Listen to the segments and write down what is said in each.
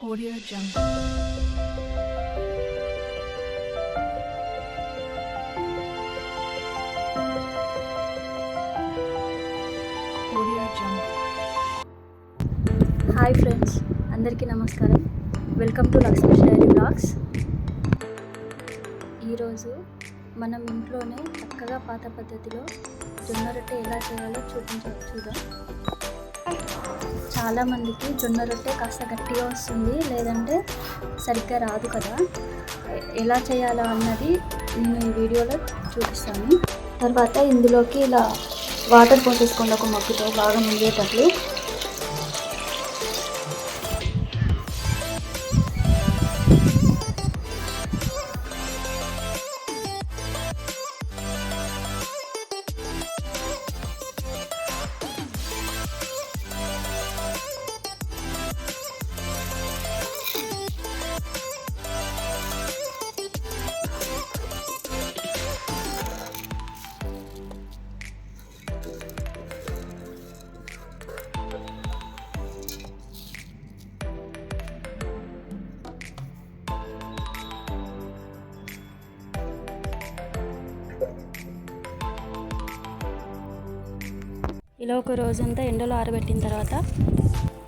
Audio Jungle. Audio Jungle. Hi friends అందరికీ నమస్కారం welcome to Lakshmi diary blogs ఈరోజు మనం ఇంట్లోనే చక్కగా పాత పద్ధతిలో జొన్న రొట్టె ఎలా చేయాలో చూపించ చూద్దాం చాలామందికి జొన్న రొట్టె కాస్త గట్టిగా వస్తుంది లేదంటే సరిగ్గా రాదు కదా. ఎలా చేయాలో అన్నది నేను ఈ వీడియోలో చూపిస్తాను. తర్వాత ఇందులోకి ఇలా వాటర్ పోసేసుకోండి ఒక మగ్గుతో బాగా మునిగేటట్లు ఇలా ఒక రోజంతా ఎండలో ఆరబెట్టిన తర్వాత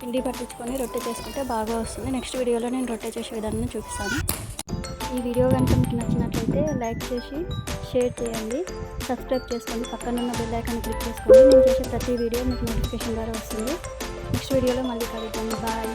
పిండి పట్టించుకొని రొట్టె చేసుకుంటే బాగా వస్తుంది. నెక్స్ట్ వీడియోలో నేను రొట్టె చేసే విధానం చూపిస్తాను. ఈ వీడియో కనుక మీకు నచ్చినట్లయితే లైక్ చేసి షేర్ చేయండి. సబ్స్క్రైబ్ చేసుకోండి. పక్కన ఉన్న బెల్ ఐకాన్ క్లిక్ చేసుకోండి. నేను చేసే ప్రతి వీడియో మీకు నోటిఫికేషన్ ద్వారా వస్తుంది. నెక్స్ట్ వీడియోలో మళ్ళీ కలుగుతాను బాయ్.